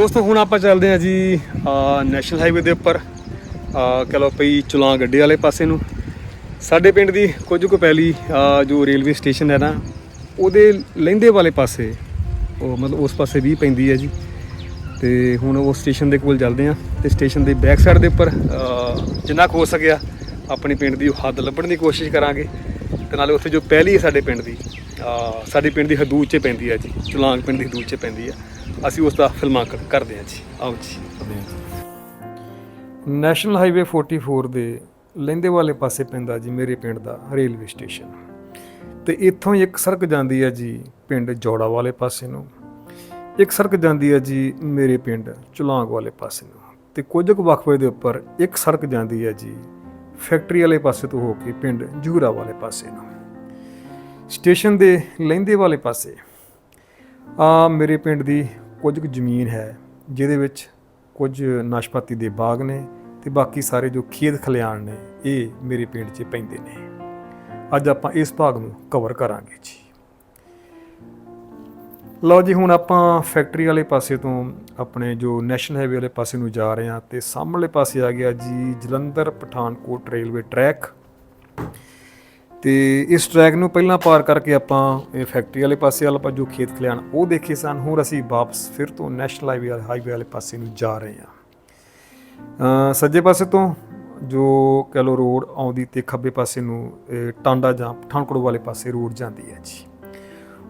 ਦੋਸਤੋ ਹੁਣ ਆਪਾਂ ਚੱਲਦੇ ਹਾਂ ਜੀ ਨੈਸ਼ਨਲ ਹਾਈਵੇ ਦੇ ਉੱਪਰ। ਅ, ਕਹ ਲਓ ਪਈ ਚੁਲਾਂ ਗੱਡੇ ਵਾਲੇ ਪਾਸੇ ਨੂੰ। ਸਾਡੇ ਪਿੰਡ ਦੀ ਕੁਝ ਕੁ ਪਹਿਲੀ ਜੋ ਰੇਲਵੇ ਸਟੇਸ਼ਨ ਹੈ ਨਾ ਉਹਦੇ ਲਹਿੰਦੇ ਵਾਲੇ ਪਾਸੇ ਉਹ ਮਤਲਬ ਉਸ ਪਾਸੇ ਵੀ ਪੈਂਦੀ ਹੈ ਜੀ। ਤੇ ਹੁਣ ਉਹ ਸਟੇਸ਼ਨ ਦੇ ਕੋਲ ਚੱਲਦੇ ਹਾਂ ਤੇ ਸਟੇਸ਼ਨ ਦੇ ਬੈਕ ਸਾਈਡ ਦੇ ਉੱਪਰ ਜਿੰਨਾ ਕੁ ਹੋ ਸਕਿਆ ਆਪਣੇ ਪਿੰਡ ਦੀ ਉਹ ਹੱਦ ਲੱਭਣ ਦੀ ਕੋਸ਼ਿਸ਼ ਕਰਾਂਗੇ। ਤੇ ਨਾਲੇ ਉੱਥੇ ਜੋ ਪਹਿਲੀ ਹੈ ਸਾਡੇ ਪਿੰਡ ਦੀ ਸਾਡੇ ਪਿੰਡ ਦੀ ਹਦੂਦ 'ਚ ਪੈਂਦੀ ਹੈ ਜੀ ਚੁਲਾਂਗ ਪਿੰਡ ਦੀ ਹਦੂਦ 'ਚ ਪੈਂਦੀ ਹੈ। ਅਸੀਂ ਉਸ ਦਾ ਫਿਲਮਾਂਕਣ ਕਰਦੇ ਹਾਂ ਜੀ। ਆਓ ਜੀ। ਨੈਸ਼ਨਲ ਹਾਈਵੇ 44 ਦੇ ਲਹਿੰਦੇ ਵਾਲੇ ਪਾਸੇ ਪੈਂਦਾ ਜੀ, ਮੇਰੇ ਪਿੰਡ ਦਾ ਰੇਲਵੇ ਸਟੇਸ਼ਨ। ਤੇ ਇੱਥੋਂ ਇੱਕ ਸੜਕ ਜਾਂਦੀ ਹੈ ਜੀ ਪਿੰਡ ਜੋੜਾ ਵਾਲੇ ਪਾਸੇ ਨੂੰ। ਇੱਕ ਸੜਕ ਜਾਂਦੀ ਹੈ ਜੀ ਮੇਰੇ ਪਿੰਡ ਚੁਲਾਂਗ ਵਾਲੇ ਪਾਸੇ ਨੂੰ। ਤੇ ਕੁਝ ਕੁ ਵਕਫੇ ਦੇ ਉੱਪਰ ਇੱਕ ਸੜਕ ਜਾਂਦੀ ਹੈ ਜੀ ਫੈਕਟਰੀ ਵਾਲੇ ਪਾਸੇ ਤੋਂ ਹੋ ਕੇ ਪਿੰਡ ਜੂਰਾ ਵਾਲੇ ਪਾਸੇ ਨੂੰ। ਸਟੇਸ਼ਨ ਦੇ ਲਹਿੰਦੇ ਵਾਲੇ ਪਾਸੇ। ਆ ਮੇਰੇ ਪਿੰਡ ਦੀ ਕੁਝ ਕੁ ਜ਼ਮੀਨ ਹੈ ਜਿਹਦੇ ਵਿੱਚ ਕੁਝ ਨਾਸ਼ਪਾਤੀ ਦੇ ਬਾਗ ਨੇ ਤੇ ਬਾਕੀ ਸਾਰੇ ਜੋ ਖੇਤ ਖਲਿਆਣ ਨੇ, ਇਹ ਮੇਰੇ ਪਿੰਡ 'ਚ ਪੈਂਦੇ ਨੇ। ਅੱਜ ਆਪਾਂ ਇਸ ਭਾਗ ਨੂੰ ਕਵਰ ਕਰਾਂਗੇ ਜੀ। ਲਓ ਜੀ, ਹੁਣ ਆਪਾਂ ਫੈਕਟਰੀ ਵਾਲੇ ਪਾਸੇ ਤੋਂ ਆਪਣੇ ਜੋ ਨੈਸ਼ਨਲ ਹਾਈਵੇ ਵਾਲੇ ਪਾਸੇ ਨੂੰ ਜਾ ਰਹੇ ਹਾਂ ਤੇ ਸਾਹਮਣੇ ਪਾਸੇ ਆ ਗਿਆ ਜੀ ਜਲੰਧਰ ਪਠਾਨਕੋਟ ਰੇਲਵੇ ਟਰੈਕ ਤੇ ਇਸ ਟਰੈਕ ਨੂੰ ਪਹਿਲਾਂ ਪਾਰ ਕਰਕੇ ਆਪਾਂ ਇਹ ਫੈਕਟਰੀ ਵਾਲੇ ਪਾਸੇ ਵਾਲਾ ਆਪਾਂ ਜੋ ਖੇਤ ਖਲਿਆਣ, ਉਹ ਦੇਖੇ ਸਨ। ਹੁਣ ਅਸੀਂ ਵਾਪਸ ਫਿਰ ਤੋਂ ਨੈਸ਼ਨਲ ਹਾਈਵੇ ਹਾਈਵੇ ਵਾਲੇ ਪਾਸੇ ਨੂੰ ਜਾ ਰਹੇ ਹਾਂ। ਸੱਜੇ ਪਾਸੇ ਤੋਂ ਜੋ ਕਹ ਲਓ ਰੋਡ ਆਉਂਦੀ ਤੇ ਖੱਬੇ ਪਾਸੇ ਨੂੰ ਟਾਂਡਾ ਜਾਂ ਪਠਾਨਕੋਟ ਵਾਲੇ ਪਾਸੇ ਰੋਡ ਜਾਂਦੀ ਹੈ ਜੀ।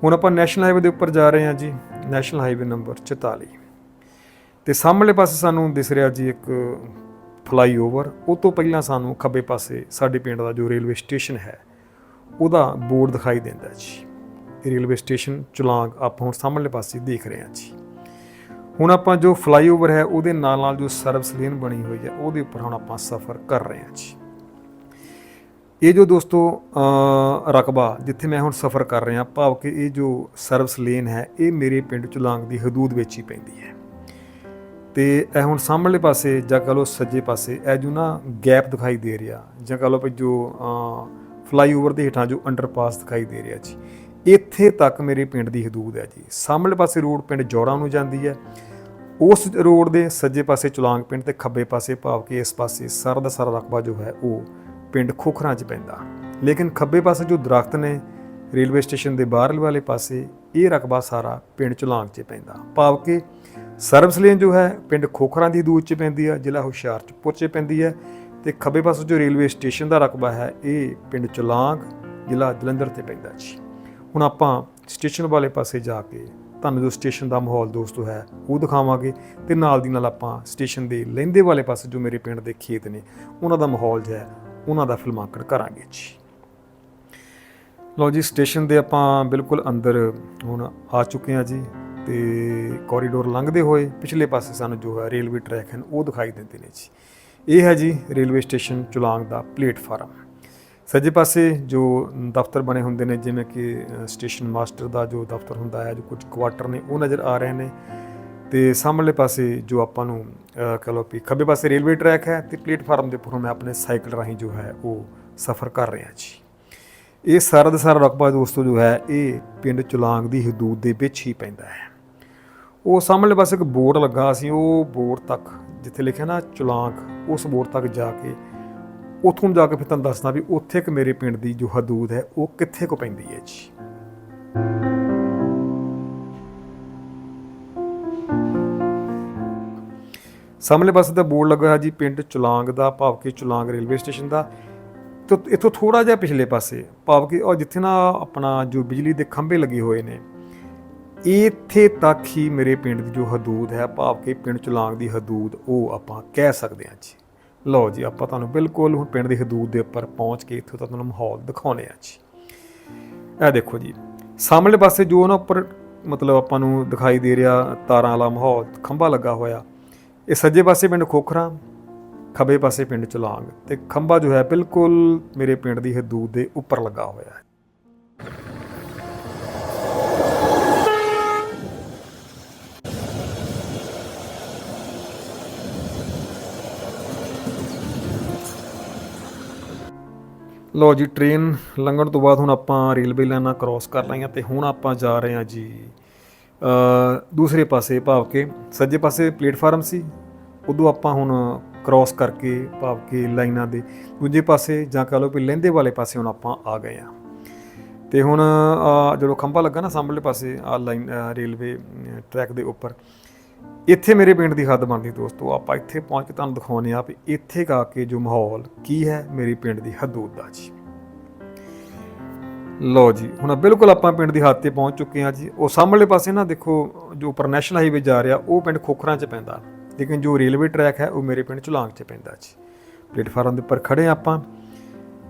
ਹੁਣ ਆਪਾਂ ਨੈਸ਼ਨਲ ਹਾਈਵੇ ਦੇ ਉੱਪਰ ਜਾ ਰਹੇ ਹਾਂ ਜੀ। ਨੈਸ਼ਨਲ ਹਾਈਵੇ ਨੰਬਰ 44 ਤੇ ਸਾਹਮਣੇ ਪਾਸੇ ਸਾਨੂੰ ਦਿਸ ਰਿਹਾ ਜੀ ਇੱਕ ਫਲਾਈਓਵਰ ਉਹ ਤੋਂ ਪਹਿਲਾਂ ਸਾਨੂੰ ਖੱਬੇ ਪਾਸੇ ਸਾਡੇ ਪਿੰਡ ਦਾ ਜੋ ਰੇਲਵੇ ਸਟੇਸ਼ਨ ਹੈ ਉਹਦਾ ਬੋਰਡ ਦਿਖਾਈ ਦਿੰਦਾ ਜੀ। ਇਹ ਰੇਲਵੇ ਸਟੇਸ਼ਨ ਚੁਲਾਂਗ ਆਪਾਂ ਹੁਣ ਸਾਹਮਣੇ ਪਾਸੇ ਦੇਖ ਰਹੇ ਹਾਂ ਜੀ। ਹੁਣ ਆਪਾਂ ਜੋ ਫਲਾਈਓਵਰ ਹੈ, ਉਹਦੇ ਨਾਲ ਨਾਲ ਜੋ ਸਰਵਿਸ ਲੇਨ ਬਣੀ ਹੋਈ ਹੈ, ਉਹਦੇ ਉੱਪਰ ਹੁਣ ਆਪਾਂ ਸਫ਼ਰ ਕਰ ਰਹੇ ਹਾਂ ਜੀ। ਇਹ ਜੋ ਦੋਸਤੋ ਰਕਬਾ ਜਿੱਥੇ ਮੈਂ ਹੁਣ ਸਫ਼ਰ ਕਰ ਰਿਹਾ, ਭਾਵ ਕਿ ਇਹ ਜੋ ਸਰਵਿਸ ਲੇਨ ਹੈ, ਇਹ ਮੇਰੇ ਪਿੰਡ ਚੁਲਾਂਗ ਦੀ ਹਦੂਦ ਵਿੱਚ ਹੀ ਪੈਂਦੀ ਹੈ। ਤੇ ਇਹ ਹੁਣ ਸਾਹਮਣੇ ਪਾਸੇ ਜਾਂ ਕਹ ਲਓ ਸੱਜੇ ਪਾਸੇ, ਇਹ ਜੋ ਨਾ ਗੈਪ ਦਿਖਾਈ ਦੇ ਰਿਹਾ, ਜਾਂ ਕਹ ਲਓ ਵੀ ਜੋ ਫਲਾਈਓਵਰ ਦੇ ਹੇਠਾਂ ਜੋ ਅੰਡਰਪਾਸ ਦਿਖਾਈ ਦੇ ਰਿਹਾ ਜੀ। ਇੱਥੇ ਤੱਕ ਮੇਰੇ ਪਿੰਡ ਦੀ ਹਦੂਦ ਹੈ ਜੀ। ਸਾਹਮਣੇ ਪਾਸੇ ਰੋਡ ਪਿੰਡ ਜੋੜਾ ਨੂੰ ਜਾਂਦੀ ਹੈ। ਉਸ ਰੋਡ ਦੇ ਸੱਜੇ ਪਾਸੇ ਚੁਲਾਂਗ ਪਿੰਡ ਤੇ ਖੱਬੇ ਪਾਸੇ ਭਾਵ ਕਿ ਇਸ ਪਾਸੇ ਸਾਰਾ ਦਾ ਸਾਰਾ ਰਕਬਾ ਜੋ ਹੈ ਉਹ ਪਿੰਡ ਖੋਖਰਾਂ 'ਚ ਪੈਂਦਾ। ਲੇਕਿਨ ਖੱਬੇ ਪਾਸੇ ਜੋ ਦਰਖਤ ਨੇ ਰੇਲਵੇ ਸਟੇਸ਼ਨ ਦੇ ਬਾਹਰਲੇ ਵਾਲੇ ਪਾਸੇ, ਇਹ ਰਕਬਾ ਸਾਰਾ ਪਿੰਡ ਚੁਲਾਂਗ 'ਚ ਪੈਂਦਾ। ਭਾਵ ਕਿ ਸਰਵਿਸ ਲੇਨ ਜੋ ਹੈ, ਪਿੰਡ ਖੋਖਰਾਂ ਦੀ ਦੂਰ 'ਚ ਪੈਂਦੀ ਹੈ, ਜ਼ਿਲ੍ਹਾ ਹੁਸ਼ਿਆਰਪੁਰ 'ਚ ਪੈਂਦੀ ਹੈ। ਤੇ ਖੱਬੇ ਪਾਸੇ ਜੋ ਰੇਲਵੇ ਸਟੇਸ਼ਨ ਦਾ ਰਕਬਾ ਹੈ, ਇਹ ਪਿੰਡ ਚੁਲਾਂਗ, ਜ਼ਿਲ੍ਹਾ ਜਲੰਧਰ ਤੇ ਪੈਂਦਾ ਜੀ। ਹੁਣ ਆਪਾਂ ਸਟੇਸ਼ਨ ਵਾਲੇ ਪਾਸੇ ਜਾ ਕੇ ਤੁਹਾਨੂੰ ਜੋ ਸਟੇਸ਼ਨ ਦਾ ਮਾਹੌਲ ਦੋਸਤੋ ਹੈ, ਉਹ ਦਿਖਾਵਾਂਗੇ ਤੇ ਨਾਲ ਦੀ ਨਾਲ ਆਪਾਂ ਸਟੇਸ਼ਨ ਦੇ ਲਹਿੰਦੇ ਵਾਲੇ ਪਾਸੇ ਜੋ ਮੇਰੇ ਪਿੰਡ ਦੇ ਖੇਤ ਨੇ, ਉਹਨਾਂ ਦਾ ਮਾਹੌਲ ਜੋ ਹੈ, ਉਹਨਾਂ ਦਾ ਫਿਲਮਾਂਕਣ ਕਰਾਂਗੇ ਜੀ। ਲਓ ਜੀ, ਸਟੇਸ਼ਨ ਦੇ ਆਪਾਂ ਬਿਲਕੁਲ ਅੰਦਰ ਹੁਣ ਆ ਚੁੱਕੇ ਹਾਂ ਜੀ ਤੇ ਕੋਰੀਡੋਰ ਲੰਘਦੇ ਹੋਏ ਪਿਛਲੇ ਪਾਸੇ ਸਾਨੂੰ ਜੋ ਹੈ ਰੇਲਵੇ ਟਰੈਕ ਹਨ, ਉਹ ਦਿਖਾਈ ਦਿੰਦੇ ਨੇ ਜੀ। ਇਹ ਹੈ ਜੀ ਰੇਲਵੇ ਸਟੇਸ਼ਨ ਚੁਲਾਂਗ ਦਾ ਪਲੇਟਫਾਰਮ। ਸੱਜੇ ਪਾਸੇ ਜੋ ਦਫ਼ਤਰ ਬਣੇ ਹੁੰਦੇ ਨੇ ਜਿਵੇਂ ਕਿ ਸਟੇਸ਼ਨ ਮਾਸਟਰ ਦਾ ਜੋ ਦਫ਼ਤਰ ਹੁੰਦਾ ਹੈ ਜੋ ਕੁਝ ਕੁਆਟਰ ਨੇ ਉਹ ਨਜ਼ਰ ਆ ਰਹੇ ਨੇ। ਤੇ ਸਾਹਮਣੇ ਪਾਸੇ ਜੋ ਆਪਾਂ ਨੂੰ ਅ, ਕਹ ਲਓ ਵੀ ਖੱਬੇ ਪਾਸੇ ਰੇਲਵੇ ਟਰੈਕ ਹੈ ਤੇ ਪਲੇਟਫਾਰਮ ਦੇ ਉੱਪਰੋਂ ਮੈਂ ਆਪਣੇ ਸਾਈਕਲ ਰਾਹੀਂ ਜੋ ਹੈ ਉਹ ਸਫ਼ਰ ਕਰ ਰਿਹਾ ਜੀ। ਇਹ ਸਾਰਾ ਦਾ ਸਾਰਾ ਰਕਬਾ ਦੋਸਤੋ ਜੋ ਹੈ ਇਹ ਪਿੰਡ ਚੁਲਾਂਗ ਦੀ ਹਦੂਦ ਦੇ ਵਿੱਚ ਹੀ ਪੈਂਦਾ ਹੈ। ਉਹ ਸਾਹਮਣੇ ਪਾਸੇ ਇੱਕ ਬੋਰਡ ਲੱਗਾ ਸੀ ਉਹ ਬੋਰਡ ਤੱਕ ਜਿੱਥੇ ਲਿਖਿਆ ਨਾ ਚੁਲਾਂਕ, ਉਸ ਬੋਰਡ ਤੱਕ ਜਾ ਕੇ, ਉੱਥੋਂ ਜਾ ਕੇ ਫਿਰ ਤੁਹਾਨੂੰ ਦੱਸਦਾ ਵੀ ਉੱਥੇ ਇੱਕ ਮੇਰੇ ਪਿੰਡ ਦੀ ਜੋ ਹਦੂਦ ਹੈ, ਉਹ ਕਿੱਥੇ ਕੋ ਪੈਂਦੀ ਹੈ ਜੀ। ਸਾਹਮਣੇ ਪਾਸੇ ਦਾ ਬੋਰਡ ਲੱਗਾ ਹੋਇਆ ਜੀ, ਪਿੰਡ ਚੁਲਾਂਗ ਦਾ ਭਾਵ ਕਿ ਚੁਲਾਂਗ ਰੇਲਵੇ ਸਟੇਸ਼ਨ ਦਾ। ਤੇ ਇੱਥੋਂ ਥੋੜਾ ਜਿਹਾ ਪਿਛਲੇ ਪਾਸੇ ਭਾਵ ਕਿ ਉਹ ਜਿੱਥੇ ਨਾ ਆਪਣਾ ਜੋ ਬਿਜਲੀ ਦੇ ਖੰਭੇ ਲੱਗੇ ਹੋਏ ਨੇ ਇੱਥੇ ਤੱਕ ਹੀ ਮੇਰੇ ਪਿੰਡ ਦੀ ਜੋ ਹਦੂਦ ਹੈ, ਭਾਵ ਕਿ ਪਿੰਡ ਚੁਲਾਂਗ ਦੀ ਹਦੂਦ, ਉਹ ਆਪਾਂ ਕਹਿ ਸਕਦੇ ਹਾਂ ਜੀ। ਲਓ ਜੀ, ਆਪਾਂ ਤੁਹਾਨੂੰ ਬਿਲਕੁਲ ਹੁਣ ਪਿੰਡ ਦੀ ਹਦੂਦ ਦੇ ਉੱਪਰ ਪਹੁੰਚ ਕੇ ਇੱਥੋਂ ਤੁਹਾਨੂੰ ਮਾਹੌਲ ਦਿਖਾਉਣੇ ਆ ਜੀ। ਇਹ ਦੇਖੋ ਜੀ, ਸਾਹਮਣੇ ਪਾਸੇ ਜੋ ਉਹਨਾਂ ਉੱਪਰ ਮਤਲਬ ਆਪਾਂ ਨੂੰ ਦਿਖਾਈ ਦੇ ਰਿਹਾ, ਤਾਰਾਂ ਵਾਲਾ ਮਾਹੌਲ, ਖੰਭਾ ਲੱਗਾ ਹੋਇਆ, ਇਹ ਸੱਜੇ ਪਾਸੇ ਪਿੰਡ ਖੋਖਰਾ, ਖੱਬੇ ਪਾਸੇ ਪਿੰਡ ਚੁਲਾਂਗ, ਤੇ ਖੰਭਾ ਜੋ ਹੈ ਬਿਲਕੁਲ ਮੇਰੇ ਪਿੰਡ ਦੀ ਹਦੂਦ ਦੇ ਉੱਪਰ ਲੱਗਾ ਹੋਇਆ ਹੈ। ਲੋ ਜੀ ਟ੍ਰੇਨ ਲੰਘਣ ਤੋਂ ਬਾਅਦ ਹੁਣ ਆਪਾਂ ਰੇਲਵੇ ਲਾਈਨਾਂ ਕ੍ਰਾਸ ਕਰ ਲਈਆਂ ਤੇ ਹੁਣ ਆਪਾਂ ਜਾ ਰਹੇ ਹਾਂ ਜੀ ਅ, ਦੂਸਰੇ ਪਾਸੇ ਭਾਵ ਕਿ ਸੱਜੇ ਪਾਸੇ ਪਲੇਟਫਾਰਮ ਸੀ ਉਦੋਂ ਆਪਾਂ ਹੁਣ ਕ੍ਰਾਸ ਕਰਕੇ ਭਾਵ ਕਿ ਲਾਈਨਾਂ ਦੇ ਦੂਜੇ ਪਾਸੇ ਜਾਂ ਕਹ ਲਓ ਵੀ ਲਹਿੰਦੇ ਵਾਲੇ ਪਾਸੇ ਹੁਣ ਆਪਾਂ ਆ ਗਏ ਆ ਤੇ ਹੁਣ ਜਦੋਂ ਖੰਭਾ ਲੱਗਾ ਨਾ ਸਾਹਮਣੇ ਪਾਸੇ ਆ ਲਾਈਨ ਰੇਲਵੇ ਟਰੈਕ ਦੇ ਉੱਪਰ ਇੱਥੇ ਮੇਰੇ ਪਿੰਡ ਦੀ ਹੱਦ ਬਣਦੀ ਦੋਸਤੋ, ਆਪਾਂ ਇੱਥੇ ਪਹੁੰਚ ਕੇ ਤੁਹਾਨੂੰ ਦਿਖਾਉਂਦੇ ਆ ਵੀ ਇੱਥੇ ਗਾ ਕੇ ਜੋ ਮਾਹੌਲ ਕੀ ਹੈ ਮੇਰੇ ਪਿੰਡ ਦੀ ਹਦੂਦ ਦਾ ਜੀ। ਲੋ ਜੀ, ਹੁਣ ਬਿਲਕੁਲ ਆਪਾਂ ਪਿੰਡ ਦੀ ਹੱਦ ਤੇ ਪਹੁੰਚ ਚੁੱਕੇ ਹਾਂ ਜੀ। ਉਹ ਸਾਹਮਣੇ ਪਾਸੇ ਨਾ ਦੇਖੋ, ਜੋ ਉੱਪਰ ਨੈਸ਼ਨਲ ਹਾਈਵੇ ਜਾ ਰਿਹਾ, ਉਹ ਪਿੰਡ ਖੋਖਰਾਂ 'ਚ ਪੈਂਦਾ। ਲੇਕਿਨ ਜੋ ਰੇਲਵੇ ਟਰੈਕ ਹੈ, ਉਹ ਮੇਰੇ ਪਿੰਡ ਝੁਲਾਂਗ 'ਚ ਪੈਂਦਾ ਜੀ। ਪਲੇਟਫਾਰਮ ਦੇ ਉੱਪਰ ਖੜੇ ਆਪਾਂ।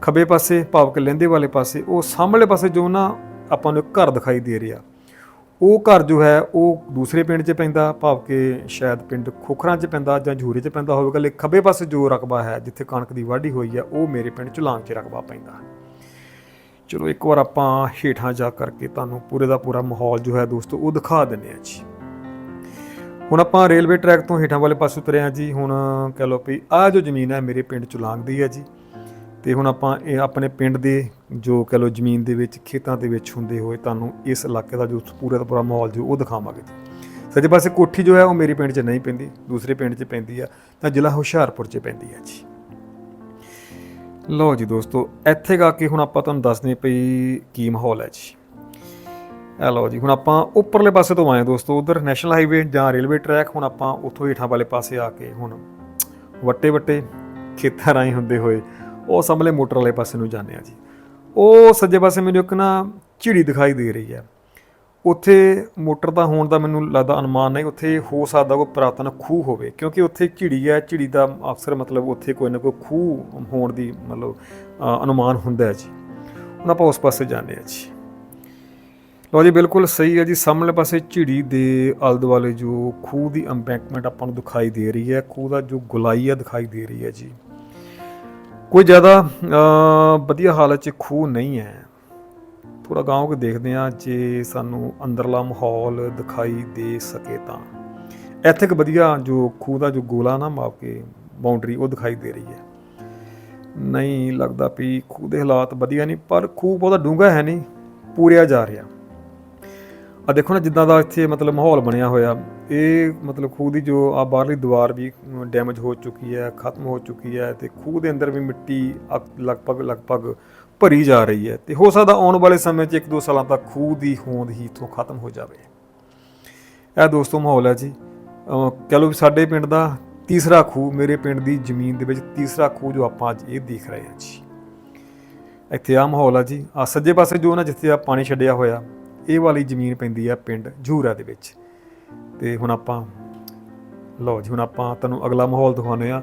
ਖੱਬੇ ਪਾਸੇ, ਭਾਵਕ ਕਿ ਲਹਿੰਦੇ ਵਾਲੇ ਪਾਸੇ, ਉਹ ਸਾਹਮਣੇ ਪਾਸੇ ਜੋ ਨਾ ਆਪਾਂ ਨੂੰ ਇੱਕ ਘਰ ਦਿਖਾਈ ਦੇ ਰਿਹਾ। ਉਹ ਘਰ ਜੋ ਹੈ, ਉਹ ਦੂਸਰੇ ਪਿੰਡ 'ਚ ਪੈਂਦਾ, ਭਾਵ ਕਿ ਸ਼ਾਇਦ ਪਿੰਡ ਖੋਖਰਾਂ 'ਚ ਪੈਂਦਾ ਜਾਂ ਝੂਰੇ 'ਚ ਪੈਂਦਾ ਹੋਵੇਗਾ, ਲੇਕਿਨ ਖੱਬੇ ਪਾਸੇ ਜੋ ਰਕਬਾ ਹੈ, ਜਿੱਥੇ ਕਣਕ ਦੀ ਵਾਢੀ ਹੋਈ ਹੈ, ਉਹ ਮੇਰੇ ਪਿੰਡ ਚੁਲਾਂਗ 'ਚ ਰਕਬਾ ਪੈਂਦਾ। ਚਲੋ ਇੱਕ ਵਾਰ ਆਪਾਂ ਹੇਠਾਂ ਜਾ ਕਰਕੇ ਤੁਹਾਨੂੰ ਪੂਰੇ ਦਾ ਪੂਰਾ ਮਾਹੌਲ ਜੋ ਹੈ ਦੋਸਤੋ, ਉਹ ਦਿਖਾ ਦਿੰਨੇ ਆ ਜੀ। ਹੁਣ ਆਪਾਂ ਰੇਲਵੇ ਟਰੈਕ ਤੋਂ ਹੇਠਾਂ ਵਾਲੇ ਪਾਸੇ ਉਤਰੇ ਹਾਂ ਜੀ। ਹੁਣ ਕਹ ਲਓ ਵੀ ਆਹ ਜੋ ਜ਼ਮੀਨ ਹੈ, ਮੇਰੇ ਪਿੰਡ ਚੁਲਾਂਗ ਦੀ ਹੈ ਜੀ। ਤੇ ਹੁਣ ਆਪਾਂ ਇਹ ਆਪਣੇ ਪਿੰਡ ਦੇ ਜੋ ਕਹ ਲਓ ਜ਼ਮੀਨ ਦੇ ਵਿੱਚ ਖੇਤਾਂ ਦੇ ਵਿੱਚ ਹੁੰਦੇ ਹੋਏ ਤੁਹਾਨੂੰ ਇਸ ਇਲਾਕੇ ਦਾ ਜੋ ਪੂਰਾ ਦਾ ਪੂਰਾ ਮਾਹੌਲ ਜੋ ਉਹ ਦਿਖਾਵਾਂਗੇ ਜੀ। ਸੱਜੇ ਪਾਸੇ ਕੋਠੀ ਜੋ ਹੈ ਉਹ ਮੇਰੇ ਪਿੰਡ 'ਚ ਨਹੀਂ ਪੈਂਦੀ, ਦੂਸਰੇ ਪਿੰਡ 'ਚ ਪੈਂਦੀ ਆ, ਤਾਂ ਜ਼ਿਲ੍ਹਾ ਹੁਸ਼ਿਆਰਪੁਰ 'ਚ ਪੈਂਦੀ ਆ ਜੀ। ਲਓ ਜੀ ਦੋਸਤੋ, ਇੱਥੇ ਗਾ ਕੇ ਹੁਣ ਆਪਾਂ ਤੁਹਾਨੂੰ ਦੱਸਦੇ ਪਈ ਕੀ ਮਾਹੌਲ ਹੈ ਜੀ। ਇਹ ਲਓ ਜੀ, ਹੁਣ ਆਪਾਂ ਉੱਪਰਲੇ ਪਾਸੇ ਤੋਂ ਆਏ ਦੋਸਤੋ, ਉਧਰ ਨੈਸ਼ਨਲ ਹਾਈਵੇ ਜਾਂ ਰੇਲਵੇ ਟਰੈਕ, ਹੁਣ ਆਪਾਂ ਉੱਥੋਂ ਹੇਠਾਂ ਵਾਲੇ ਪਾਸੇ ਆ ਕੇ ਹੁਣ ਵੱਟੇ ਵੱਟੇ ਖੇਤਾਂ ਰਾਹੀਂ ਹੁੰਦੇ ਹੋਏ ਉਹ ਸਾਹਮਣੇ ਮੋਟਰ ਵਾਲੇ ਪਾਸੇ ਨੂੰ ਜਾਂਦੇ ਆ ਜੀ। ਉਹ ਸੱਜੇ ਪਾਸੇ ਮੈਨੂੰ ਇੱਕ ਨਾ ਝਿੜੀ ਦਿਖਾਈ ਦੇ ਰਹੀ ਹੈ। ਉੱਥੇ ਮੋਟਰ ਦਾ ਹੋਣ ਦਾ ਮੈਨੂੰ ਲੱਗਦਾ ਅਨੁਮਾਨ ਨਹੀਂ, ਉੱਥੇ ਹੋ ਸਕਦਾ ਕੋਈ ਪੁਰਾਤਨ ਖੂਹ ਹੋਵੇ, ਕਿਉਂਕਿ ਉੱਥੇ ਝਿੜੀ ਹੈ, ਝਿੜੀ ਦਾ ਅਕਸਰ ਮਤਲਬ ਉੱਥੇ ਕੋਈ ਨਾ ਕੋਈ ਖੂਹ ਹੋਣ ਦੀ ਮਤਲਬ ਅਨੁਮਾਨ ਹੁੰਦਾ ਹੈ ਜੀ। ਹੁਣ ਆਪਾਂ ਉਸ ਪਾਸੇ ਜਾਂਦੇ ਆ ਜੀ। ਲੋ ਜੀ, ਬਿਲਕੁਲ ਸਹੀ ਹੈ ਜੀ, ਸਾਹਮਣੇ ਪਾਸੇ ਝਿੜੀ ਦੇ ਆਲੇ ਦੁਆਲੇ ਜੋ ਖੂਹ ਦੀ ਅੰਬੈਂਕਮੈਂਟ ਆਪਾਂ ਨੂੰ ਦਿਖਾਈ ਦੇ ਰਹੀ ਹੈ, ਖੂਹ ਦਾ ਜੋ ਗੁਲਾਈ ਆ ਦਿਖਾਈ ਦੇ ਰਹੀ ਹੈ ਜੀ। ਕੋਈ ਜ਼ਿਆਦਾ ਵਧੀਆ ਹਾਲਤ 'ਚ ਖੂਹ ਨਹੀਂ ਹੈ। ਥੋੜਾ ਗਾਂਵ ਕੇ ਦੇਖਦੇ ਆ ਜੇ ਸਾਨੂੰ ਅੰਦਰਲਾ ਮਾਹੌਲ ਦਿਖਾਈ ਦੇ ਸਕੇ ਤਾਂ। ਇੱਥੇ ਇੱਕ ਵਧੀਆ ਜੋ ਖੂਹ ਦਾ ਜੋ ਗੋਲਾ ਨਾ ਮਾਪ ਕੇ ਬਾਉਂਡਰੀ ਉਹ ਦਿਖਾਈ ਦੇ ਰਹੀ ਹੈ। ਨਹੀਂ ਲੱਗਦਾ ਵੀ ਖੂਹ ਦੇ ਹਾਲਾਤ ਵਧੀਆ ਨਹੀਂ, ਪਰ ਖੂਹ ਬਹੁਤਾ ਡੂੰਘਾ ਹੈ ਨਹੀਂ, ਪੂਰਿਆ ਜਾ ਰਿਹਾ। ਆ ਦੇਖੋ ਨਾ, ਜਿੱਦਾਂ ਦਾ ਇੱਥੇ ਮਤਲਬ ਮਾਹੌਲ ਬਣਿਆ ਹੋਇਆ, ਇਹ ਮਤਲਬ ਖੂਹ ਦੀ ਜੋ ਆ ਬਾਹਰਲੀ ਦੀਵਾਰ ਵੀ ਡੈਮੇਜ ਹੋ ਚੁੱਕੀ ਹੈ, ਖਤਮ ਹੋ ਚੁੱਕੀ ਹੈ ਤੇ ਖੂਹ ਦੇ ਅੰਦਰ ਵੀ ਮਿੱਟੀ ਅ- ਲਗਭਗ ਲਗਭਗ ਭਰੀ ਜਾ ਰਹੀ ਹੈ ਤੇ ਹੋ ਸਕਦਾ ਆਉਣ ਵਾਲੇ ਸਮੇਂ 'ਚ ਇੱਕ ਦੋ ਸਾਲਾਂ ਤੱਕ ਖੂਹ ਦੀ ਹੋਂਦ ਹੀ ਇਥੋਂ ਖਤਮ ਹੋ ਜਾਵੇ। ਇਹ ਦੋਸਤੋ ਮਾਹੌਲ ਹੈ ਜੀ। ਅਹ ਕਹਿ ਲਓ ਵੀ ਸਾਡੇ ਪਿੰਡ ਦਾ ਤੀਸਰਾ ਖੂਹ, ਮੇਰੇ ਪਿੰਡ ਦੀ ਜ਼ਮੀਨ ਦੇ ਵਿੱਚ ਤੀਸਰਾ ਖੂਹ ਜੋ ਆਪਾਂ ਅੱਜ ਇਹ ਦੇਖ ਰਹੇ ਹਾਂ ਜੀ। ਇੱਥੇ ਆ ਮਾਹੌਲ ਆ ਜੀ। ਆ ਸੱਜੇ ਪਾਸੇ ਜੋ ਨਾ, ਜਿੱਥੇ ਆ ਪਾਣੀ ਛੱਡਿਆ ਹੋਇਆ ਇਹ ਵਾਲੀ ਜ਼ਮੀਨ ਪੈਂਦੀ ਆ ਪਿੰਡ ਝੂਰਾ ਦੇ ਵਿੱਚ। ਤੇ ਹੁਣ ਆਪਾਂ, ਲਓ ਜੀ, ਹੁਣ ਆਪਾਂ ਤੁਹਾਨੂੰ ਅਗਲਾ ਮਾਹੌਲ ਦਿਖਾਉਂਦੇ ਆ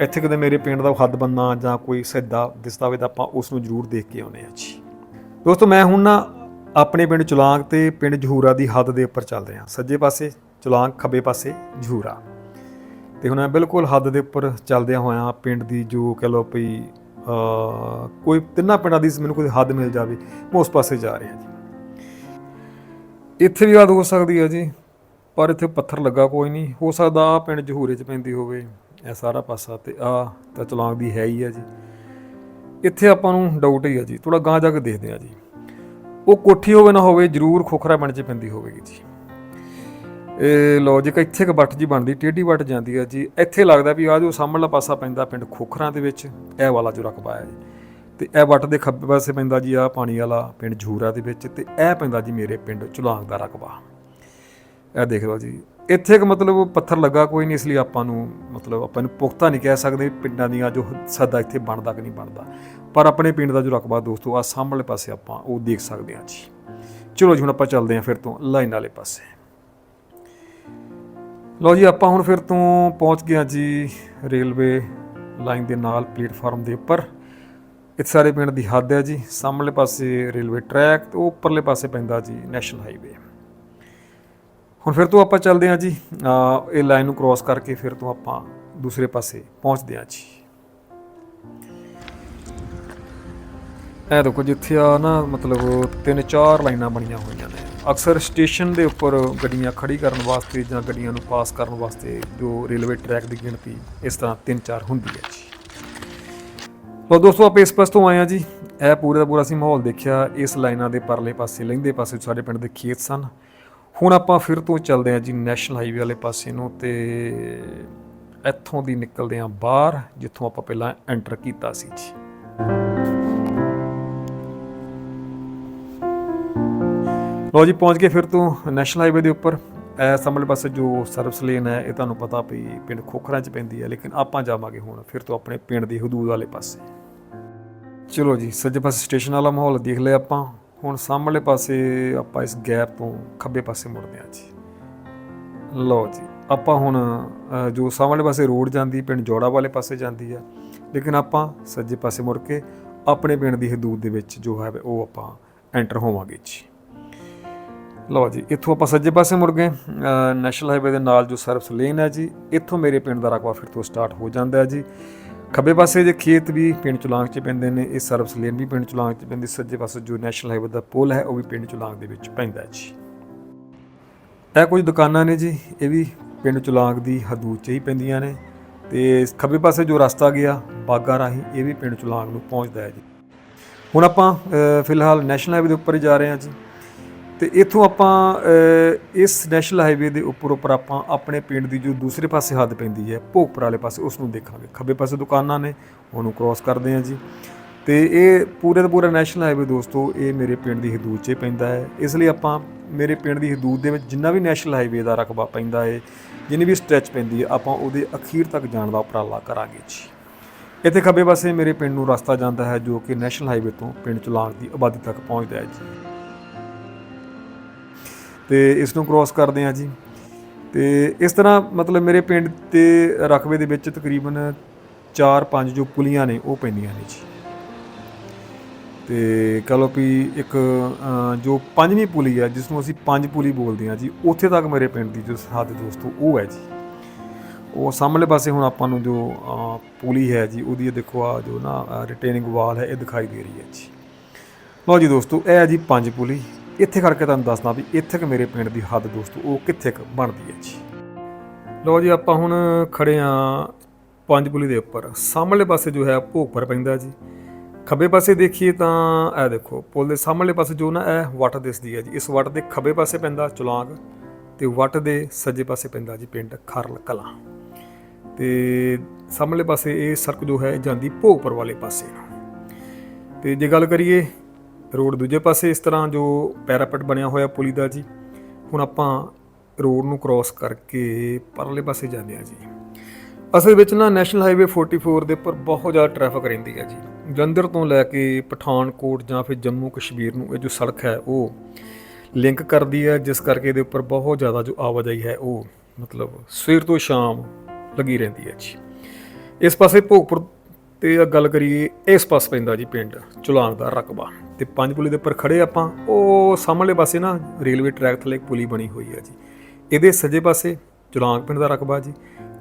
ਇੱਥੇ ਕਦੇ ਮੇਰੇ ਪਿੰਡ ਦਾ ਹੱਦ ਬੰਨਾ ਜਾਂ ਕੋਈ ਸਿੱਧਾ ਦਸਤਾਵੇਜ਼ ਆਪਾਂ ਉਸ ਨੂੰ ਜ਼ਰੂਰ ਦੇਖ ਕੇ ਆਉਨੇ ਆ ਜੀ। ਦੋਸਤੋ, ਮੈਂ ਹੁਣ ਨਾ ਆਪਣੇ ਪਿੰਡ ਚੁਲਾਂਗ ਤੇ ਪਿੰਡ ਜਹੂਰਾ ਦੀ ਹੱਦ ਦੇ ਉੱਪਰ ਚੱਲ ਰਿਹਾ ਸੱਜੇ ਪਾਸੇ ਚੁਲਾਂਗ, ਖੱਬੇ ਪਾਸੇ ਜਹੂਰਾ ਤੇ ਹੁਣ ਮੈਂ ਬਿਲਕੁਲ ਹੱਦ ਦੇ ਉੱਪਰ ਚੱਲਦਿਆਂ ਹੋਇਆਂ ਪਿੰਡ ਦੀ ਜੋ ਕਹ ਲਓ ਪਈ ਕੋਈ ਤਿੰਨਾਂ ਪਿੰਡਾਂ ਦੀ ਮੈਨੂੰ ਕੋਈ ਹੱਦ ਮਿਲ ਜਾਵੇ, ਮੈਂ ਉਸ ਪਾਸੇ ਜਾ ਰਿਹਾ ਜੀ। ਇੱਥੇ ਵੀ ਹੱਦ ਹੋ ਸਕਦੀ ਹੈ ਜੀ, ਪਰ ਇੱਥੇ ਪੱਥਰ ਲੱਗਾ ਕੋਈ ਨਹੀਂ। ਹੋ ਸਕਦਾ ਆ ਪਿੰਡ ਜਹੂਰੇ 'ਚ ਪੈਂਦੀ ਹੋਵੇ, ਇਹ ਸਾਰਾ ਪਾਸਾ ਤੇ ਆ ਤਾਂ ਚਲਾਂਗ ਦੀ ਹੈ ਹੀ ਆ ਜੀ। ਇੱਥੇ ਆਪਾਂ ਨੂੰ ਡਾਊਟ ਹੀ ਆ ਜੀ ਥੋੜਾ ਗਾਂ ਜਾ ਕੇ ਦੇਖਦੇ ਆ ਜੀ। ਉਹ ਕੋਠੀ ਹੋਵੇ ਨਾ ਹੋਵੇ, ਜ਼ਰੂਰ ਖੋਖਰਾ ਪਿੰਡ 'ਚ ਪੈਂਦੀ ਹੋਵੇਗੀ ਜੀ। ਇਹ ਲੌਜੀਕ ਇੱਥੇ ਇੱਕ ਵੱਟ ਜੀ ਬਣਦੀ, ਟੇਢੀ ਵੱਟ ਜਾਂਦੀ ਆ ਜੀ। ਇੱਥੇ ਲੱਗਦਾ ਵੀ ਆ ਜੋ ਸਾਹਮਣਾ ਪਾਸਾ ਪੈਂਦਾ ਪਿੰਡ ਖੋਖਰਾਂ ਦੇ ਵਿੱਚ, ਇਹ ਵਾਲਾ ਜੋ ਰਕਬਾ ਹੈ ਜੀ। ਤੇ ਇਹ ਵੱਟ ਦੇ ਖੱਬੇ ਪਾਸੇ ਪੈਂਦਾ ਜੀ ਆ ਪਾਣੀ ਵਾਲਾ ਪਿੰਡ ਝੂਰਾ ਦੇ ਵਿੱਚ ਤੇ ਇਹ ਪੈਂਦਾ ਜੀ ਮੇਰੇ ਪਿੰਡ ਚੁਲਾਂਗ ਦਾ ਰਕਬਾ। ਇਹ ਦੇਖ ਲਓ ਜੀ, ਇੱਥੇ ਇੱਕ ਮਤਲਬ ਪੱਥਰ ਲੱਗਾ ਕੋਈ ਨਹੀਂ ਇਸ ਲਈ ਆਪਾਂ ਨੂੰ ਮਤਲਬ ਆਪਾਂ ਨੂੰ ਪੁਖਤਾ ਨਹੀਂ ਕਹਿ ਸਕਦੇ ਪਿੰਡਾਂ ਦੀਆਂ ਜੋ ਸਦਾ ਇੱਥੇ ਬਣਦਾ ਕਿ ਨਹੀਂ ਬਣਦਾ। ਪਰ ਆਪਣੇ ਪਿੰਡ ਦਾ ਜੋ ਰਕਬਾ ਦੋਸਤੋ ਆ ਸਾਹਮਣੇ ਪਾਸੇ ਆਪਾਂ ਉਹ ਦੇਖ ਸਕਦੇ ਹਾਂ ਜੀ। ਚਲੋ ਜੀ, ਹੁਣ ਆਪਾਂ ਚੱਲਦੇ ਹਾਂ ਫਿਰ ਤੋਂ ਲਾਈਨ ਵਾਲੇ ਪਾਸੇ। ਲਓ ਜੀ, ਆਪਾਂ ਹੁਣ ਫਿਰ ਤੋਂ ਪਹੁੰਚ ਗਏ ਹਾਂ ਜੀ ਰੇਲਵੇ ਲਾਈਨ ਦੇ ਨਾਲ ਪਲੇਟਫਾਰਮ ਦੇ ਉੱਪਰ। ਇੱਥੇ ਸਾਰੇ ਪਿੰਡ ਦੀ ਹੱਦ ਹੈ ਜੀ। ਸਾਹਮਣੇ ਪਾਸੇ ਰੇਲਵੇ ਟਰੈਕ ਤੇ ਉਹ ਉੱਪਰਲੇ ਪਾਸੇ ਪੈਂਦਾ ਜੀ ਨੈਸ਼ਨਲ ਹਾਈਵੇ। ਹੁਣ ਫਿਰ ਤੋਂ ਆਪਾਂ ਚੱਲਦੇ ਹਾਂ ਜੀ। ਇਹ ਲਾਈਨ ਨੂੰ ਕ੍ਰਾਸ ਕਰਕੇ ਫਿਰ ਤੋਂ ਆਪਾਂ ਦੂਸਰੇ ਪਾਸੇ ਪਹੁੰਚਦੇ ਹਾਂ ਜੀ। ਇਹ ਦੇਖੋ ਜਿੱਥੇ ਆ ਨਾ ਮਤਲਬ ਤਿੰਨ ਚਾਰ ਲਾਈਨਾਂ ਬਣੀਆਂ ਹੋਈਆਂ ਨੇ। ਅਕਸਰ ਸਟੇਸ਼ਨ ਦੇ ਉੱਪਰ ਗੱਡੀਆਂ ਖੜੀ ਕਰਨ ਵਾਸਤੇ ਜਾਂ ਗੱਡੀਆਂ ਨੂੰ ਪਾਸ ਕਰਨ ਵਾਸਤੇ ਜੋ ਰੇਲਵੇ ਟਰੈਕ ਦੀ ਗਿਣਤੀ ਇਸ ਤਰ੍ਹਾਂ ਤਿੰਨ ਚਾਰ ਹੁੰਦੀ ਹੈ ਜੀ। ਲੋ ਦੋਸਤੋ, ਆਪਾਂ ਇਸ ਪਾਸ ਤੋਂ ਆਏ ਆ ਜੀ। ਇਹ ਪੂਰੇ ਦਾ ਪੂਰਾ ਅਸੀਂ ਮਾਹੌਲ ਦੇਖਿਆ। ਇਸ ਲਾਈਨਾਂ ਦੇ ਪਰਲੇ ਪਾਸੇ, ਲਹਿੰਦੇ ਪਾਸੇ ਸਾਡੇ ਪਿੰਡ ਦੇ ਖੇਤ ਸਨ। ਹੁਣ ਆਪਾਂ ਫਿਰ ਤੋਂ ਚੱਲਦੇ ਹਾਂ ਜੀ ਨੈਸ਼ਨਲ ਹਾਈਵੇ ਵਾਲੇ ਪਾਸੇ ਨੂੰ ਤੇ ਇੱਥੋਂ ਦੀ ਨਿਕਲਦੇ ਹਾਂ ਬਾਹਰ, ਜਿੱਥੋਂ ਆਪਾਂ ਪਹਿਲਾਂ ਐਂਟਰ ਕੀਤਾ ਸੀ ਜੀ। ਲੋ ਜੀ, ਪਹੁੰਚ ਗਏ ਫਿਰ ਤੋਂ ਨੈਸ਼ਨਲ ਹਾਈਵੇ ਦੇ ਉੱਪਰ। ਇਹ ਸਾਹਮਣੇ ਪਾਸੇ ਜੋ ਸਰਵਿਸ ਲੇਨ ਹੈ, ਇਹ ਤੁਹਾਨੂੰ ਪਤਾ ਵੀ ਪਿੰਡ ਖੋਖਰਾਂ ਚ ਪੈਂਦੀ ਹੈ, ਲੇਕਿਨ ਆਪਾਂ ਜਾਵਾਂਗੇ ਹੁਣ ਫਿਰ ਤੋਂ ਆਪਣੇ ਪਿੰਡ ਦੀ ਹਦੂਦ ਵਾਲੇ ਪਾਸੇ। ਚਲੋ ਜੀ ਸੱਜੇ ਪਾਸੇ ਸਟੇਸ਼ਨ ਵਾਲਾ ਮਾਹੌਲ ਦੇਖ ਲਿਆ ਆਪਾਂ। ਹੁਣ ਸਾਹਮਣੇ ਪਾਸੇ ਆਪਾਂ ਇਸ ਗੈਪ ਤੋਂ ਖੱਬੇ ਪਾਸੇ ਮੁੜਦੇ ਹਾਂ ਜੀ। ਲਓ ਜੀ ਆਪਾਂ ਹੁਣ ਅ, ਜੋ ਸਾਹਮਣੇ ਪਾਸੇ ਰੋਡ ਜਾਂਦੀ ਪਿੰਡ ਜੋੜਾ ਵਾਲੇ ਪਾਸੇ ਜਾਂਦੀ ਆ। ਲੇਕਿਨ ਆਪਾਂ ਸੱਜੇ ਪਾਸੇ ਮੁੜ ਕੇ ਆਪਣੇ ਪਿੰਡ ਦੀ ਹਦੂਦ ਦੇ ਵਿੱਚ ਜੋ ਹੈ ਉਹ ਆਪਾਂ ਐਂਟਰ ਹੋਵਾਂਗੇ ਜੀ। ਲਓ ਜੀ ਇੱਥੋਂ ਆਪਾਂ ਸੱਜੇ ਪਾਸੇ ਮੁੜ ਗਏ। ਨੈਸ਼ਨਲ ਹਾਈਵੇ ਦੇ ਨਾਲ ਜੋ ਸਰਵਿਸ ਲੇਨ ਹੈ ਜੀ ਇੱਥੋਂ ਮੇਰੇ ਪਿੰਡ ਦਾ ਰਕਬਾ ਫਿਰ ਤੋਂ ਸਟਾਰਟ ਹੋ ਜਾਂਦਾ ਹੈ ਜੀ। ਖੱਬੇ ਪਾਸੇ ਦੇ ਖੇਤ ਵੀ ਪਿੰਡ ਚੁਲਾਂਗ 'ਚ ਪੈਂਦੇ ਨੇ, ਇਹ ਸਰਵਿਸ ਲੇਨ ਵੀ ਪਿੰਡ ਚੁਲਾਂਗ 'ਚ ਪੈਂਦੀ, ਸੱਜੇ ਪਾਸੇ ਜੋ ਨੈਸ਼ਨਲ ਹਾਈਵੇ ਦਾ ਪੁਲ ਹੈ, ਉਹ ਵੀ ਪਿੰਡ ਚੁਲਾਂਗ ਦੇ ਵਿੱਚ ਪੈਂਦਾ ਜੀ। ਇਹ ਕੁਝ ਦੁਕਾਨਾਂ ਨੇ ਜੀ, ਇਹ ਵੀ ਪਿੰਡ ਚੁਲਾਂਗ ਦੀ ਹਦੂਦ 'ਚ ਹੀ ਪੈਂਦੀਆਂ ਨੇ ਤੇ ਖੱਬੇ ਪਾਸੇ ਜੋ ਰਸਤਾ ਗਿਆ ਬਾਗਾ ਰਾਹੀਂ ਇਹ ਵੀ ਪਿੰਡ ਚੁਲਾਂਗ ਨੂੰ ਪਹੁੰਚਦਾ ਹੈ ਜੀ। ਹੁਣ ਆਪਾਂ ਫਿਲਹਾਲ ਨੈਸ਼ਨਲ ਹਾਈਵੇ ਦੇ ਉੱਪਰ ਹੀ ਜਾ ਰਹੇ ਹਾਂ ਜੀ। ਤੇ ਇੱਥੋਂ ਆਪਾਂ ਇਸ ਨੈਸ਼ਨਲ ਹਾਈਵੇ ਦੇ ਉੱਪਰ ਉੱਪਰ ਆਪਾਂ ਆਪਣੇ ਪਿੰਡ ਦੀ ਜੋ ਦੂਸਰੇ ਪਾਸੇ ਹੱਦ ਪੈਂਦੀ ਹੈ, ਭੋਗਪੁਰ ਵਾਲੇ ਪਾਸੇ ਉਸ ਨੂੰ ਦੇਖਾਂਗੇ। ਖੱਬੇ ਪਾਸੇ ਦੁਕਾਨਾਂ ਨੇ, ਉਹਨੂੰ ਕ੍ਰਾਸ ਕਰਦੇ ਹਾਂ ਜੀ। ਤੇ ਇਹ ਪੂਰੇ ਦਾ ਪੂਰਾ ਨੈਸ਼ਨਲ ਹਾਈਵੇ ਦੋਸਤੋ, ਇਹ ਮੇਰੇ ਪਿੰਡ ਦੀ ਹਦੂਦ 'ਚ ਪੈਂਦਾ ਹੈ। ਇਸ ਲਈ ਆਪਾਂ ਮੇਰੇ ਪਿੰਡ ਦੀ ਹਦੂਦ ਦੇ ਵਿੱਚ ਜਿੰਨਾ ਵੀ ਨੈਸ਼ਨਲ ਹਾਈਵੇ ਦਾ ਰਕਬਾ ਪੈਂਦਾ ਹੈ, ਜਿੰਨੀ ਵੀ ਸਟ੍ਰੈਚ ਪੈਂਦੀ ਹੈ, ਆਪਾਂ ਉਹਦੇ ਅਖੀਰ ਤੱਕ ਜਾਣ ਦਾ ਉਪਰਾਲਾ ਕਰਾਂਗੇ ਜੀ। ਇੱਥੇ ਖੱਬੇ ਪਾਸੇ ਮੇਰੇ ਪਿੰਡ ਨੂੰ ਰਸਤਾ ਜਾਂਦਾ ਹੈ, ਜੋ ਕਿ ਨੈਸ਼ਨਲ ਹਾਈਵੇ ਤੋਂ ਪਿੰਡ ਚੁਲਾਂਗ ਦੀ ਆਬਾਦੀ ਤੱਕ ਪਹੁੰਚਦਾ ਹੈ ਜੀ। ਤੇ ਇਸ ਨੂੰ ਕ੍ਰਾਸ ਕਰਦੇ ਹਾਂ ਜੀ। ਤੇ ਇਸ ਤਰ੍ਹਾਂ ਮਤਲਬ ਮੇਰੇ ਪਿੰਡ ਤੇ ਰਕਬੇ ਦੇ ਵਿੱਚ ਤਕਰੀਬਨ 4-5 ਜੋ ਪੁਲੀਆਂ ਨੇ, ਉਹ ਪੈਂਦੀਆਂ ਨੇ ਜੀ। ਤੇ ਕਹ ਲਓ ਵੀ ਇੱਕ ਜੋ ਪੰਜਵੀਂ ਪੁਲੀ ਹੈ ਜਿਸ ਨੂੰ ਅਸੀਂ ਪੰਜ ਪੁਲੀ ਬੋਲਦੇ ਹਾਂ ਜੀ, ਉੱਥੇ ਤੱਕ ਮੇਰੇ ਪਿੰਡ ਦੀ ਜੋ ਸਰਹੱਦ ਦੋਸਤੋ, ਉਹ ਹੈ ਜੀ। ਉਹ ਸਾਹਮਣੇ ਪਾਸੇ ਹੁਣ ਆਪਾਂ ਨੂੰ ਜੋ ਪੁਲੀ ਹੈ ਜੀ, ਉਹਦੀ ਇਹ ਦੇਖੋ ਆ ਜੋ ਨਾ ਰਿਟੇਨਿੰਗ ਵਾਲ ਹੈ, ਇਹ ਦਿਖਾਈ ਦੇ ਰਹੀ ਹੈ ਜੀ। ਲਓ ਜੀ ਦੋਸਤੋ, ਇਹ ਹੈ ਜੀ ਪੰਜ ਪੁਲੀ। ਇੱਥੇ ਕਰਕੇ ਤੁਹਾਨੂੰ ਦੱਸਦਾ ਵੀ ਇੱਥੇ ਕਿ ਮੇਰੇ ਪਿੰਡ ਦੀ ਹੱਦ ਦੋਸਤੋ, ਉਹ ਕਿੱਥੇ ਕੁ ਬਣਦੀ ਹੈ ਜੀ। ਲਓ ਜੀ, ਆਪਾਂ ਹੁਣ ਖੜੇ ਆ ਪੰਜ ਪੁਲੀ ਦੇ ਉੱਪਰ। ਸਾਹਮਣੇ ਪਾਸੇ ਜੋ ਹੈ ਭੋਗਪੁਰ ਪੈਂਦਾ ਜੀ। ਖੱਬੇ ਪਾਸੇ ਦੇਖੀਏ ਤਾਂ ਇਹ ਦੇਖੋ, ਪੁਲ ਦੇ ਸਾਹਮਣੇ ਪਾਸੇ ਜੋ ਨਾ, ਇਹ ਵੱਟ ਦਿਸਦੀ ਹੈ ਜੀ। ਇਸ ਵੱਟ ਦੇ ਖੱਬੇ ਪਾਸੇ ਪੈਂਦਾ ਚੁਲਾਂਗ ਤੇ ਵੱਟ ਦੇ ਸੱਜੇ ਪਾਸੇ ਪੈਂਦਾ ਜੀ ਪਿੰਡ ਖਰਲ ਕਲਾਂ। ਤੇ ਸਾਹਮਣੇ ਪਾਸੇ ਇਹ ਸੜਕ ਜੋ ਹੈ ਜਾਂਦੀ ਭੋਗਪੁਰ ਵਾਲੇ ਪਾਸੇ। ਨੂੰ ਤੇ ਜੇ ਗੱਲ ਕਰੀਏ ਰੋਡ ਦੂਜੇ ਪਾਸੇ ਇਸ ਤਰ੍ਹਾਂ ਜੋ ਪੈਰਾਪਟ ਬਣਿਆ ਹੋਇਆ ਪੁਲੀ ਦਾ ਜੀ, ਹੁਣ ਆਪਾਂ ਰੋਡ ਨੂੰ ਕ੍ਰਾਸ ਕਰਕੇ ਪਰਲੇ ਪਾਸੇ ਜਾਂਦੇ ਆ ਜੀ। ਅਸਲ ਵਿੱਚ ਨਾ ਨੈਸ਼ਨਲ ਹਾਈਵੇ 44 ਦੇ ਉੱਪਰ ਬਹੁਤ ਜ਼ਿਆਦਾ ਟ੍ਰੈਫਿਕ ਰਹਿੰਦੀ ਹੈ ਜੀ। ਜਲੰਧਰ ਤੋਂ ਲੈ ਕੇ ਪਠਾਨਕੋਟ ਜਾਂ ਫਿਰ ਜੰਮੂ ਕਸ਼ਮੀਰ ਨੂੰ ਇਹ ਜੋ ਸੜਕ ਹੈ ਉਹ ਲਿੰਕ ਕਰਦੀ ਹੈ, ਜਿਸ ਕਰਕੇ ਇਹਦੇ ਉੱਪਰ ਬਹੁਤ ਜ਼ਿਆਦਾ ਜੋ ਆਵਾਜਾਈ ਹੈ ਉਹ ਮਤਲਬ ਸਵੇਰ ਤੋਂ ਸ਼ਾਮ ਲੱਗੀ ਰਹਿੰਦੀ ਹੈ ਜੀ। ਇਸ ਪਾਸੇ ਭੋਗਪੁਰ ਤੇ ਗੱਲ ਕਰੀਏ, ਇਸ ਪਾਸ ਪੈਂਦਾ ਜੀ ਪਿੰਡ ਚੁਲਾਂਗ ਦਾ ਰਕਬਾ। ਤੇ ਪੰਜ ਪੁਲੀ ਦੇ ਉੱਪਰ ਖੜੇ ਆਪਾਂ, ਉਹ ਸਾਹਮਣੇ ਪਾਸੇ ਨਾ ਰੇਲਵੇ ਟਰੈਕ ਥੱਲੇ ਇੱਕ ਪੁਲੀ ਬਣੀ ਹੋਈ ਹੈ ਜੀ। ਇਹਦੇ ਸੱਜੇ ਪਾਸੇ ਚੁਲਾਂਗ ਪਿੰਡ ਦਾ ਰਕਬਾ ਜੀ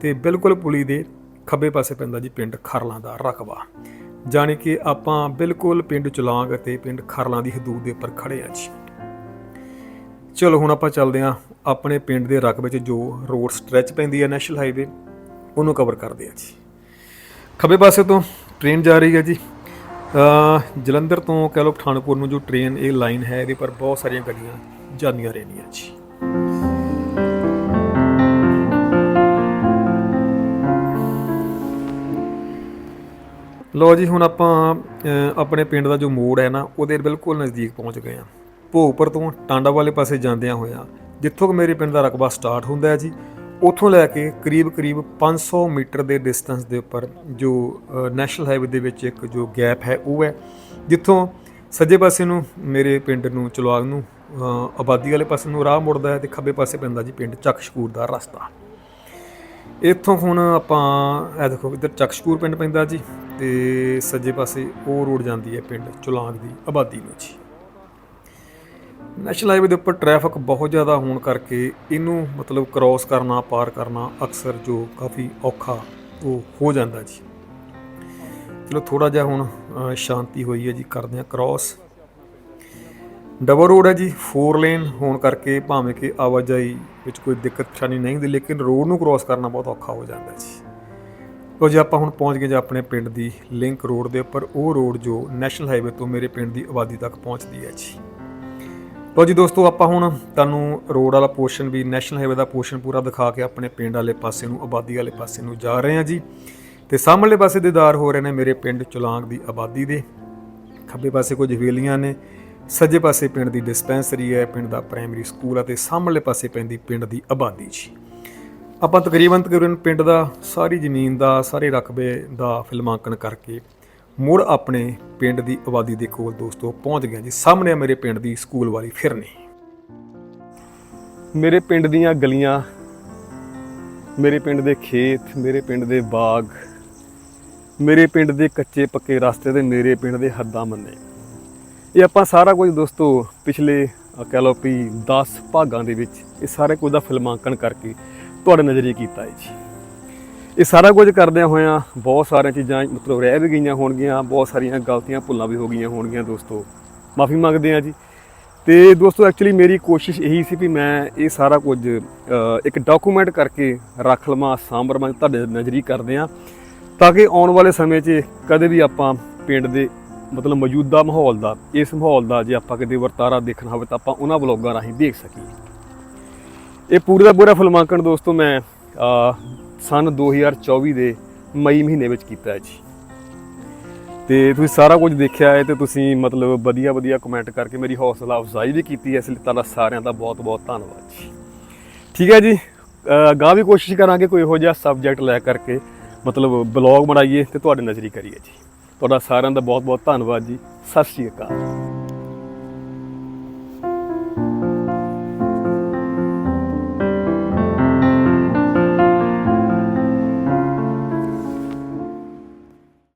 ਤੇ ਬਿਲਕੁਲ ਪੁਲੀ ਦੇ ਖੱਬੇ ਪਾਸੇ ਪੈਂਦਾ ਜੀ ਪਿੰਡ ਖਰਲਾਂ ਦਾ ਰਕਬਾ। ਜਾਣੀ ਕਿ ਆਪਾਂ ਬਿਲਕੁਲ ਪਿੰਡ ਚੁਲਾਂਗ ਅਤੇ ਪਿੰਡ ਖਰਲਾਂ ਦੀ ਹਦੂਦ ਦੇ ਉੱਪਰ ਖੜੇ ਆ ਜੀ। ਚਲੋ ਹੁਣ ਆਪਾਂ ਚੱਲਦੇ ਹਾਂ ਆਪਣੇ ਪਿੰਡ ਦੇ ਰਕਬੇ 'ਚ ਜੋ ਰੋਡ ਸਟ੍ਰੈਚ ਪੈਂਦੀ ਹੈ ਨੈਸ਼ਨਲ ਹਾਈਵੇ, ਉਹਨੂੰ ਕਵਰ ਕਰਦੇ ਆ ਜੀ। ਖੱਬੇ ਪਾਸੇ ਤੋਂ ਟ੍ਰੇਨ ਜਾ ਰਹੀ ਹੈ ਜੀ। ਜਲੰਧਰ ਤੋਂ ਕਹਿ ਲਓ ਪਠਾਨਕੋਟ ਨੂੰ ਜੋ ਟ੍ਰੇਨ ਇਹ ਲਾਈਨ ਹੈ ਇਹਦੇ ਪਰ ਬਹੁਤ ਸਾਰੀਆਂ ਗੱਡੀਆਂ ਜਾਂਦੀਆਂ ਰਹਿੰਦੀਆਂ ਜੀ। ਲੋ ਜੀ, ਹੁਣ ਆਪਾਂ ਆਪਣੇ ਪਿੰਡ ਦਾ ਜੋ ਮੋੜ ਹੈ ਨਾ, ਉਹਦੇ ਬਿਲਕੁਲ ਨਜ਼ਦੀਕ ਪਹੁੰਚ ਗਏ ਹਾਂ। ਭੋਗਪੁਰ ਤੋਂ ਟਾਂਡਾ ਵਾਲੇ ਪਾਸੇ ਜਾਂਦਿਆਂ ਹੋਇਆਂ, ਜਿੱਥੋਂ ਕਿ ਮੇਰੇ ਪਿੰਡ ਦਾ ਰਕਬਾ ਸਟਾਰਟ ਹੁੰਦਾ ਹੈ ਜੀ ਉੱਥੋਂ ਲੈ ਕੇ ਕਰੀਬ-ਕਰੀਬ 500 ਮੀਟਰ ਦੇ ਡਿਸਟੈਂਸ ਦੇ ਉੱਪਰ ਜੋ ਨੈਸ਼ਨਲ ਹਾਈਵੇ ਦੇ ਵਿੱਚ ਇੱਕ ਜੋ ਗੈਪ ਹੈ, ਉਹ ਹੈ, ਜਿੱਥੋਂ ਸੱਜੇ ਪਾਸੇ ਨੂੰ ਮੇਰੇ ਪਿੰਡ ਨੂੰ ਚਲਵਾਗ ਨੂੰ ਆਬਾਦੀ ਵਾਲੇ ਪਾਸੇ ਨੂੰ ਰਾਹ ਮੁੜਦਾ ਹੈ ਤੇ ਖੱਬੇ ਪਾਸੇ ਪੈਂਦਾ ਜੀ ਪਿੰਡ ਚੱਕਸ਼ਕੂਰ ਦਾ ਰਸਤਾ। ਇੱਥੋਂ ਹੁਣ ਆਪਾਂ, ਇਹ ਦੇਖੋ ਇੱਧਰ ਚੱਕਸ਼ਕੂਰ ਪਿੰਡ ਪੈਂਦਾ ਜੀ ਤੇ ਸੱਜੇ ਪਾਸੇ ਉਹ ਰੋਡ ਜਾਂਦੀ ਹੈ ਪਿੰਡ ਚੁਲਾਂਗ ਦੀ ਆਬਾਦੀ ਨੂੰ ਜੀ। ਨੈਸ਼ਨਲ ਹਾਈਵੇ ਦੇ ਉੱਪਰ ਟ੍ਰੈਫਿਕ ਬਹੁਤ ਜ਼ਿਆਦਾ ਹੋਣ ਕਰਕੇ ਇਹਨੂੰ ਮਤਲਬ ਕ੍ਰਾਸ ਕਰਨਾ, ਪਾਰ ਕਰਨਾ ਅਕਸਰ ਜੋ ਕਾਫੀ ਔਖਾ ਉਹ ਹੋ ਜਾਂਦਾ ਜੀ। ਚਲੋ ਥੋੜਾ ਜਿਹਾ ਹੁਣ ਸ਼ਾਂਤੀ ਹੋਈ ਹੈ ਜੀ, ਕਰਦੇ ਹਾਂ ਕ੍ਰਾਸ ਡਬਲ ਰੋਡ ਹੈ ਜੀ 4 ਲੇਨ ਹੋਣ ਕਰਕੇ ਭਾਵੇਂ ਕਿ ਆਵਾਜਾਈ ਵਿੱਚ ਕੋਈ ਦਿੱਕਤ ਪਰੇਸ਼ਾਨੀ ਨਹੀਂ ਹੁੰਦੀ, ਲੇਕਿਨ ਰੋਡ ਨੂੰ ਕ੍ਰਾਸ ਕਰਨਾ ਬਹੁਤ ਔਖਾ ਹੋ ਜਾਂਦਾ ਜੀ। ਲੋ ਜੀ, ਆਪਾਂ ਹੁਣ ਪਹੁੰਚ ਗਏ ਜੀ ਆਪਣੇ ਪਿੰਡ ਦੀ ਲਿੰਕ ਰੋਡ ਦੇ ਉੱਪਰ, ਉਹ ਰੋਡ ਜੋ ਨੈਸ਼ਨਲ ਹਾਈਵੇ ਤੋਂ ਮੇਰੇ ਪਿੰਡ ਦੀ ਆਬਾਦੀ ਤੱਕ ਪਹੁੰਚਦੀ ਹੈ ਜੀ। ਲਓ ਜੀ ਦੋਸਤੋ, ਆਪਾਂ ਹੁਣ ਤੁਹਾਨੂੰ ਰੋਡ ਵਾਲਾ ਪੋਰਸ਼ਨ ਵੀ, ਨੈਸ਼ਨਲ ਹਾਈਵੇ ਦਾ ਪੋਰਸ਼ਨ ਪੂਰਾ ਦਿਖਾ ਕੇ ਆਪਣੇ ਪਿੰਡ ਵਾਲੇ ਪਾਸੇ ਨੂੰ, ਆਬਾਦੀ ਵਾਲੇ ਪਾਸੇ ਨੂੰ ਜਾ ਰਹੇ ਹਾਂ ਜੀ। ਤੇ ਸਾਹਮਣੇ ਪਾਸੇ ਦੀਦਾਰ ਹੋ ਰਹੇ ਨੇ ਮੇਰੇ ਪਿੰਡ ਚੁਲਾਂਗ ਦੀ ਆਬਾਦੀ ਦੇ। ਖੱਬੇ ਪਾਸੇ ਕੁਝ ਹਵੇਲੀਆਂ ਨੇ, ਸੱਜੇ ਪਾਸੇ ਪਿੰਡ ਦੀ ਡਿਸਪੈਂਸਰੀ ਹੈ, ਪਿੰਡ ਦਾ ਪ੍ਰਾਇਮਰੀ ਸਕੂਲ ਹੈ ਤੇ ਸਾਹਮਣੇ ਪਾਸੇ ਪੈਂਦੀ ਪਿੰਡ ਦੀ ਆਬਾਦੀ ਜੀ। ਆਪਾਂ ਤਕਰੀਬਨ ਤਕਰੀਬਨ ਪਿੰਡ ਦਾ ਸਾਰੀ ਜ਼ਮੀਨ ਦਾ, ਸਾਰੇ ਰਕਬੇ ਦਾ ਫਿਲਮਾਂਕਣ ਕਰਕੇ ਮੁੜ ਆਪਣੇ ਪਿੰਡ ਦੀ ਆਬਾਦੀ ਦੇ ਕੋਲ ਦੋਸਤੋ ਪਹੁੰਚ ਗਿਆ ਜੀ। ਸਾਹਮਣੇ ਆ ਮੇਰੇ ਪਿੰਡ ਦੀ ਸਕੂਲ ਵਾਲੀ ਫਿਰਨੀ ਮੇਰੇ ਪਿੰਡ ਦੀਆਂ ਗਲੀਆਂ, ਮੇਰੇ ਪਿੰਡ ਦੇ ਖੇਤ, ਮੇਰੇ ਪਿੰਡ ਦੇ ਬਾਗ, ਮੇਰੇ ਪਿੰਡ ਦੇ ਕੱਚੇ ਪੱਕੇ ਰਸਤੇ ਤੇ ਮੇਰੇ ਪਿੰਡ ਦੇ ਹੱਦਾਂ ਮੰਨੇ। ਇਹ ਆਪਾਂ ਸਾਰਾ ਕੁਝ ਦੋਸਤੋ ਪਿਛਲੇ ਅਹ ਕਹਿ ਲਓ ਵੀ 10 ਭਾਗਾਂ ਦੇ ਵਿੱਚ ਇਹ ਸਾਰੇ ਕੁਝ ਦਾ ਫਿਲਮਾਂਕਣ ਕਰਕੇ ਤੁਹਾਡੇ ਨਜ਼ਰੀਏ ਕੀਤਾ ਹੈ ਜੀ। ਇਹ ਸਾਰਾ ਕੁਝ ਕਰਦਿਆਂ ਹੋਇਆਂ ਬਹੁਤ ਸਾਰੀਆਂ ਚੀਜ਼ਾਂ ਮਤਲਬ ਰਹਿ ਵੀ ਗਈਆਂ ਹੋਣਗੀਆਂ, ਬਹੁਤ ਸਾਰੀਆਂ ਗਲਤੀਆਂ ਭੁੱਲਾਂ ਵੀ ਹੋ ਗਈਆਂ ਹੋਣਗੀਆਂ ਦੋਸਤੋ। ਮਾਫੀ ਮੰਗਦੇ ਆ ਜੀ। ਤੇ ਦੋਸਤੋ ਐਕਚੁਅਲੀ ਮੇਰੀ ਕੋਸ਼ਿਸ਼ ਇਹੀ ਸੀ ਵੀ ਮੈਂ ਇਹ ਸਾਰਾ ਕੁਝ ਇੱਕ ਡਾਕੂਮੈਂਟ ਕਰਕੇ ਰੱਖ ਲਵਾਂ ਸਾਂਭਰ ਮੈਂ ਤੁਹਾਡੇ ਨਜ਼ਰੀ ਕਰਦੇ ਆ ਤਾਂ ਕਿ ਆਉਣ ਵਾਲੇ ਸਮੇਂ 'ਚ ਕਦੇ ਵੀ ਆਪਾਂ ਪਿੰਡ ਦੇ ਮਤਲਬ ਮੌਜੂਦਾ ਮਾਹੌਲ ਦਾ, ਇਸ ਮਾਹੌਲ ਦਾ ਜੇ ਆਪਾਂ ਕਿਤੇ ਵਰਤਾਰਾ ਦੇਖਣਾ ਹੋਵੇ ਤਾਂ ਆਪਾਂ ਉਹਨਾਂ ਬਲੌਗਾਂ ਰਾਹੀਂ ਦੇਖ ਸਕੀਏ। ਇਹ ਪੂਰੇ ਦਾ ਪੂਰਾ ਫਿਲਮਾਂਕਣ ਦੋਸਤੋ ਮੈਂ ਸਨ 2024 ਦੇ ਮਈ ਮਹੀਨੇ ਵਿੱਚ ਕੀਤਾ ਹੈ ਜੀ। ਤੇ ਤੁਸੀਂ ਸਾਰਾ ਕੁਝ ਦੇਖਿਆ ਹੈ ਤੇ ਤੁਸੀਂ ਮਤਲਬ ਵਧੀਆ ਵਧੀਆ ਕਮੈਂਟ ਕਰਕੇ ਮੇਰੀ ਹੌਸਲਾ ਅਫਜ਼ਾਈ ਵੀ ਕੀਤੀ ਹੈ ਇਸ ਲਈ ਤੁਹਾਡਾ ਸਾਰਿਆਂ ਦਾ ਬਹੁਤ ਬਹੁਤ ਧੰਨਵਾਦ ਜੀ। ਠੀਕ ਹੈ ਜੀ ਅ, ਵੀ ਕੋਸ਼ਿਸ਼ ਕਰਾਂਗੇ ਕੋਈ ਇਹੋ ਜਿਹਾ ਸਬਜੈਕਟ ਲੈ ਕਰਕੇ ਮਤਲਬ ਬਲੌਗ ਬਣਾਈਏ ਤੇ ਤੁਹਾਡੇ ਨਜ਼ਰੀ ਕਰੀਏ ਜੀ। ਤੁਹਾਡਾ ਸਾਰਿਆਂ ਦਾ ਬਹੁਤ ਬਹੁਤ ਧੰਨਵਾਦ ਜੀ। ਸਤਿ ਸ਼੍ਰੀ ਅਕਾਲ।